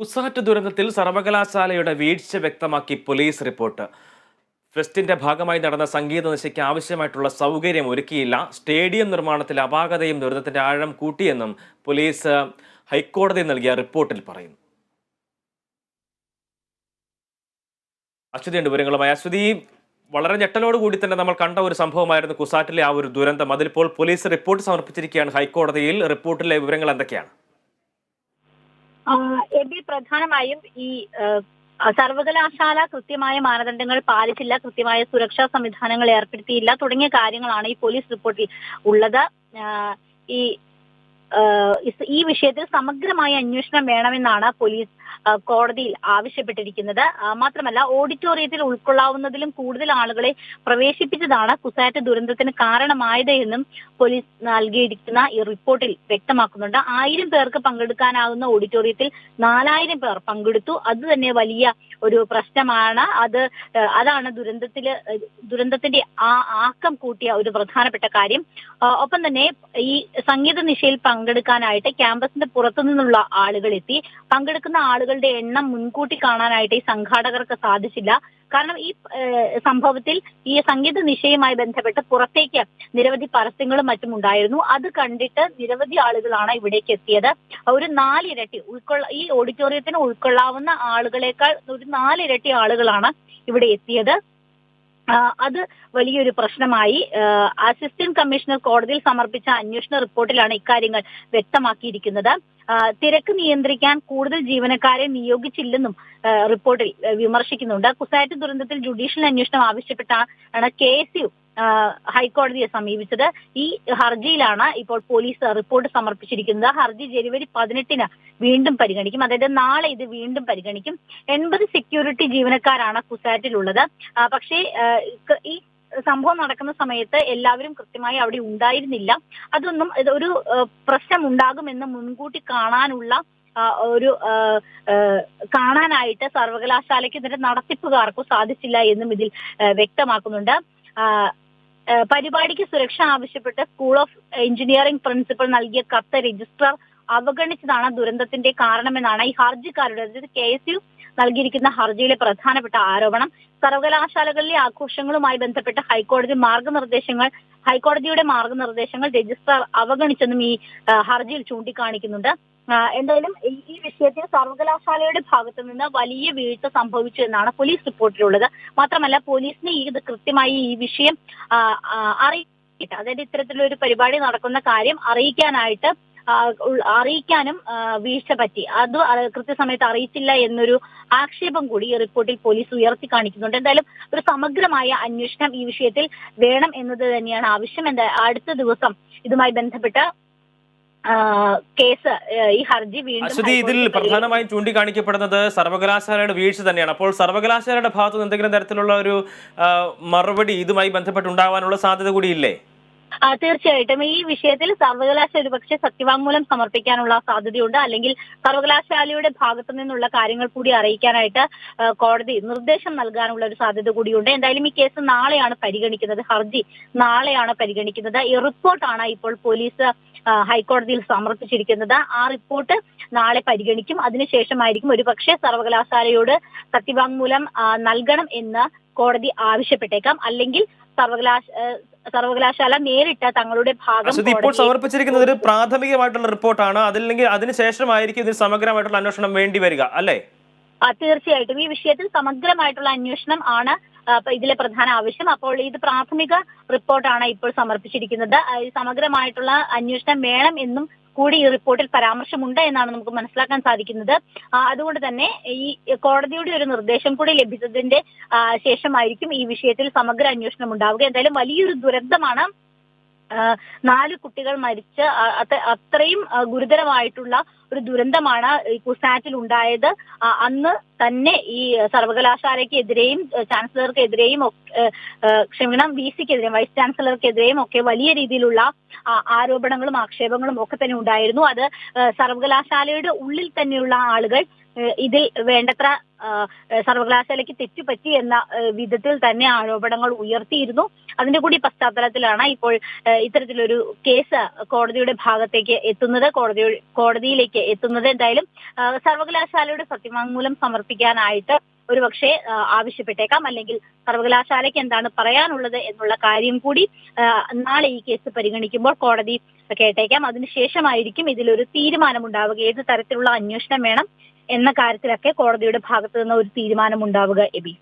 കുസാറ്റ് ദുരന്തത്തിൽ സർവകലാശാലയുടെ വീഴ്ച വ്യക്തമാക്കി പോലീസ് റിപ്പോർട്ട്. ഫെസ്റ്റിന്റെ ഭാഗമായി നടന്ന സംഗീത നിശയ്ക്ക് ആവശ്യമായിട്ടുള്ള സൗകര്യം ഒരുക്കിയില്ല. സ്റ്റേഡിയം നിർമ്മാണത്തിൽ അപാകതയും ദുരന്തത്തിന്റെ ആഴം കൂട്ടിയെന്നും പോലീസ് ഹൈക്കോടതി നൽകിയ റിപ്പോർട്ടിൽ പറയുന്നു. അശ്വതിയുണ്ട് വിവരങ്ങളുമായി. അശ്വതി വളരെ ഞെട്ടലോട് കൂടി തന്നെ നമ്മൾ കണ്ട ഒരു സംഭവമായിരുന്നു കുസാറ്റിലെ ആ ഒരു ദുരന്തം. അതിലിപ്പോൾ പോലീസ് റിപ്പോർട്ട് സമർപ്പിച്ചിരിക്കുകയാണ് ഹൈക്കോടതിയിൽ. റിപ്പോർട്ടിലെ വിവരങ്ങൾ എന്തൊക്കെയാണ്? എബി പ്രധാനമായും ഈ സർവകലാശാല കൃത്യമായ മാനദണ്ഡങ്ങൾ പാലിച്ചില്ല കൃത്യമായ സുരക്ഷാ സംവിധാനങ്ങൾ ഏർപ്പെടുത്തിയില്ല തുടങ്ങിയ കാര്യങ്ങളാണ് ഈ പോലീസ് റിപ്പോർട്ടിൽ ഉള്ളത്. ഈ ഈ വിഷയത്തിൽ സമഗ്രമായ അന്വേഷണം വേണമെന്നാണ് പോലീസ് കോടതിയിൽ ആവശ്യപ്പെട്ടിരിക്കുന്നത്. മാത്രമല്ല ഓഡിറ്റോറിയത്തിൽ ഉൾക്കൊള്ളാവുന്നതിലും കൂടുതൽ ആളുകളെ പ്രവേശിപ്പിച്ചതാണ് കുസാറ്റ് ദുരന്തത്തിന് കാരണമായത് എന്നും പോലീസ് നൽകിയിരിക്കുന്ന ഈ റിപ്പോർട്ടിൽ വ്യക്തമാക്കുന്നുണ്ട്. ആയിരം പേർക്ക് പങ്കെടുക്കാനാകുന്ന ഓഡിറ്റോറിയത്തിൽ നാലായിരം പേർ പങ്കെടുത്തു. അത് തന്നെ വലിയ ഒരു പ്രശ്നമാണ്. അത് അതാണ് ദുരന്തത്തിൽ ദുരന്തത്തിന്റെ ആ ആക്കം കൂട്ടിയ ഒരു പ്രധാനപ്പെട്ട കാര്യം. ഒപ്പം തന്നെ ഈ സംഗീത നിശയിൽ പങ്കെടുക്കാനായിട്ട് ക്യാമ്പസിന്റെ പുറത്തു നിന്നുള്ള ആളുകൾ എത്തി പങ്കെടുക്കുന്ന ആളുകളുടെ എണ്ണം മുൻകൂട്ടി കാണാനായിട്ട് ഈ സംഘാടകർക്ക് സാധിച്ചില്ല. കാരണം ഈ സംഭവത്തിൽ ഈ സംഗീത നിശയുമായി ബന്ധപ്പെട്ട് പുറത്തേക്ക് നിരവധി പരസ്യങ്ങളും മറ്റും ഉണ്ടായിരുന്നു. അത് കണ്ടിട്ട് നിരവധി ആളുകളാണ് ഇവിടേക്ക് എത്തിയത്. ഒരു നാലിരട്ടി ഉൾക്കൊള്ള ഈ ഓഡിറ്റോറിയത്തിന് ഉൾക്കൊള്ളാവുന്ന ആളുകളെക്കാൾ ഒരു നാലിരട്ടി ആളുകളാണ് ഇവിടെ എത്തിയത്. അത് വലിയൊരു പ്രശ്നമായി. അസിസ്റ്റന്റ് കമ്മീഷണർ കോടതിയിൽ സമർപ്പിച്ച അന്വേഷണ റിപ്പോർട്ടിലാണ് ഇക്കാര്യങ്ങൾ വ്യക്തമാക്കിയിരിക്കുന്നത്. തിരക്ക് നിയന്ത്രിക്കാൻ കൂടുതൽ ജീവനക്കാരെ നിയോഗിച്ചില്ലെന്നും റിപ്പോർട്ടിൽ വിമർശിക്കുന്നുണ്ട്. കുസാറ്റ് ദുരന്തത്തിൽ ജുഡീഷ്യൽ അന്വേഷണം ആവശ്യപ്പെട്ടാണ് കെ എസ് യു ഹൈക്കോടതിയെ സമീപിച്ചത്. ഈ ഹർജിയിലാണ് ഇപ്പോൾ പോലീസ് റിപ്പോർട്ട് സമർപ്പിച്ചിരിക്കുന്നത്. ഹർജി ജനുവരി പതിനെട്ടിന് വീണ്ടും പരിഗണിക്കും. അതായത് നാളെ ഇത് വീണ്ടും പരിഗണിക്കും. എൺപത് സെക്യൂരിറ്റി ജീവനക്കാരാണ് കുസാറ്റിലുള്ളത്. പക്ഷേ ഈ സംഭവം നടക്കുന്ന സമയത്ത് എല്ലാവരും കൃത്യമായി അവിടെ ഉണ്ടായിരുന്നില്ല. അതൊന്നും ഒരു പ്രശ്നം ഉണ്ടാകുമെന്ന് മുൻകൂട്ടി കാണാനുള്ള ഒരു കാണാനായിട്ട് സർവകലാശാലയ്ക്ക് ഇതിന്റെ നടത്തിപ്പുകാർക്കും സാധിച്ചില്ല എന്നും ഇതിൽ വ്യക്തമാക്കുന്നുണ്ട്. പരിപാടിക്ക് സുരക്ഷ ആവശ്യപ്പെട്ട് സ്കൂൾ ഓഫ് എഞ്ചിനീയറിംഗ് പ്രിൻസിപ്പൽ നൽകിയ കത്ത് രജിസ്ട്രാർ അവഗണിച്ചതാണ് ദുരന്തത്തിന്റെ കാരണമെന്നാണ് ഈ ഹർജിക്കാരുടെ അതായത് കെ എസ് യു നൽകിയിരിക്കുന്ന ഹർജിയിലെ പ്രധാനപ്പെട്ട ആരോപണം. സർവകലാശാലകളിലെ ആഘോഷങ്ങളുമായി ബന്ധപ്പെട്ട ഹൈക്കോടതി മാർഗനിർദ്ദേശങ്ങൾ ഹൈക്കോടതിയുടെ മാർഗനിർദ്ദേശങ്ങൾ രജിസ്ട്രാർ അവഗണിച്ചെന്നും ഈ ഹർജിയിൽ ചൂണ്ടിക്കാണിക്കുന്നുണ്ട്. എന്തായാലും ഈ- വിഷയത്തിൽ സർവകലാശാലയുടെ ഭാഗത്തു നിന്ന് വലിയ വീഴ്ച സംഭവിച്ചു എന്നാണ് പോലീസ് റിപ്പോർട്ടിലുള്ളത്. മാത്രമല്ല പോലീസിന് ഇത് കൃത്യമായി ഈ വിഷയം അറിയിച്ചിട്ട് അതായത് ഇത്തരത്തിലൊരു പരിപാടി നടക്കുന്ന കാര്യം അറിയിക്കാനായിട്ട് അറിയിക്കാനും വീഴ്ച പറ്റി. അത് കൃത്യസമയത്ത് അറിയിച്ചില്ല എന്നൊരു ആക്ഷേപം കൂടി ഈ റിപ്പോർട്ടിൽ പോലീസ് ഉയർത്തി കാണിക്കുന്നുണ്ട്. എന്തായാലും ഒരു സമഗ്രമായ അന്വേഷണം ഈ വിഷയത്തിൽ വേണം എന്നത് തന്നെയാണ് ആവശ്യം. എന്താ അടുത്ത ദിവസം ഇതുമായി ബന്ധപ്പെട്ട് കേസ് ഈ ഹർജി വീണ്ടും അശ്വതി ഇതിൽ പ്രധാനമായും ചൂണ്ടിക്കാണിക്കപ്പെടുന്നത് സർവകലാശാലയുടെ വീഴ്ച തന്നെയാണ്. അപ്പോൾ സർവകലാശാലയുടെ ഭാഗത്ത് നിന്ന് എന്തെങ്കിലും തരത്തിലുള്ള ഒരു മറുപടി ഇതുമായി ബന്ധപ്പെട്ട് ഉണ്ടാവാനുള്ള സാധ്യത കൂടിയില്ലേ തീർച്ചയായിട്ടും. ഈ വിഷയത്തിൽ സർവകലാശാല ഒരുപക്ഷെ സത്യവാങ്മൂലം സമർപ്പിക്കാനുള്ള സാധ്യതയുണ്ട്. അല്ലെങ്കിൽ സർവകലാശാലയുടെ ഭാഗത്തു നിന്നുള്ള കാര്യങ്ങൾ കൂടി അറിയിക്കാനായിട്ട് കോടതി നിർദ്ദേശം നൽകാനുള്ള ഒരു സാധ്യത കൂടിയുണ്ട്. എന്തായാലും ഈ കേസ് നാളെയാണ് പരിഗണിക്കുന്നത്. ഹർജി നാളെയാണ് പരിഗണിക്കുന്നത്. ഈ റിപ്പോർട്ടാണ് ഇപ്പോൾ പോലീസ് ഹൈക്കോടതിയിൽ സമർപ്പിച്ചിരിക്കുന്നത്. ആ റിപ്പോർട്ട് നാളെ പരിഗണിക്കും. അതിനുശേഷമായിരിക്കും ഒരുപക്ഷെ സർവകലാശാലയോട് സത്യവാങ്മൂലം നൽകണം എന്ന് കോടതി ആവശ്യപ്പെട്ടേക്കാം. അല്ലെങ്കിൽ സർവകലാശ സർവകലാശാല നേരിട്ട് തങ്ങളുടെ ഭാഗം ഇപ്പോൾ സമർപ്പിച്ചിരിക്കുന്നത് ഒരു പ്രാഥമികമായിട്ടുള്ള റിപ്പോർട്ടാണ്. അതില്ലെങ്കിൽ അതിനുശേഷമായിരിക്കും ഇതിന് സമഗ്രമായിട്ടുള്ള അന്വേഷണം വേണ്ടി വരിക അല്ലേ? തീർച്ചയായിട്ടും. ഈ വിഷയത്തിൽ സമഗ്രമായിട്ടുള്ള അന്വേഷണം ആണ് ഇതിലെ പ്രധാന ആവശ്യം. അപ്പോൾ ഇത് പ്രാഥമിക റിപ്പോർട്ടാണ് ഇപ്പോൾ സമർപ്പിച്ചിരിക്കുന്നത്. സമഗ്രമായിട്ടുള്ള അന്വേഷണം വേണം എന്നും കൂടി ഈ റിപ്പോർട്ടിൽ പരാമർശമുണ്ട് എന്നാണ് നമുക്ക് മനസ്സിലാക്കാൻ സാധിക്കുന്നത്. അതുകൊണ്ട് തന്നെ ഈ കോടതിയുടെ ഒരു നിർദ്ദേശം കൂടി ലഭിച്ചതിന്റെ ശേഷമായിരിക്കും ഈ വിഷയത്തിൽ സമഗ്ര അന്വേഷണം ഉണ്ടാവുക. എന്തായാലും വലിയൊരു ദുരന്തമാണ് നാല് കുട്ടികൾ മരിച്ച് അത്രയും ഗുരുതരമായിട്ടുള്ള ഒരു ദുരന്തമാണ് ഈ കുസാറ്റിൽ ഉണ്ടായത്. അന്ന് തന്നെ ഈ സർവകലാശാലയ്ക്കെതിരെയും ചാൻസലർക്കെതിരെയും ക്ഷമിക്കണം വി സിക്കെതിരെയും വൈസ് ചാൻസലർക്കെതിരെയും ഒക്കെ വലിയ രീതിയിലുള്ള ആരോപണങ്ങളും ആക്ഷേപങ്ങളും ഒക്കെ തന്നെ ഉണ്ടായിരുന്നു. അത് സർവകലാശാലയുടെ ഉള്ളിൽ തന്നെയുള്ള ആളുകൾ ഇതിൽ വേണ്ടത്ര സർവകലാശാലയ്ക്ക് തെറ്റുപറ്റി എന്ന വിധത്തിൽ തന്നെ ആരോപണങ്ങൾ ഉയർത്തിയിരുന്നു. അതിന്റെ കൂടി പശ്ചാത്തലത്തിലാണ് ഇപ്പോൾ ഇത്തരത്തിലൊരു കേസ് കോടതിയുടെ ഭാഗത്തേക്ക് എത്തുന്നത്. കോടതി കോടതിയിലേക്ക് കേസിലേക്ക് എത്തുന്നത് എന്തായാലും സർവകലാശാലയുടെ സത്യവാങ്മൂലം സമർപ്പിക്കാനായിട്ട് ഒരുപക്ഷെ പക്ഷേ ആവശ്യപ്പെട്ടേക്കാം. അല്ലെങ്കിൽ സർവകലാശാലയ്ക്ക് എന്താണ് പറയാനുള്ളത് എന്നുള്ള കാര്യം കൂടി നാളെ ഈ കേസ് പരിഗണിക്കുമ്പോൾ കോടതി കേട്ടേക്കാം. അതിനുശേഷമായിരിക്കും ഇതിലൊരു തീരുമാനമുണ്ടാവുക. ഏത് തരത്തിലുള്ള അന്വേഷണം വേണം എന്ന കാര്യത്തിലൊക്കെ കോടതിയുടെ ഭാഗത്തു നിന്ന് ഒരു തീരുമാനമുണ്ടാവുക എബി.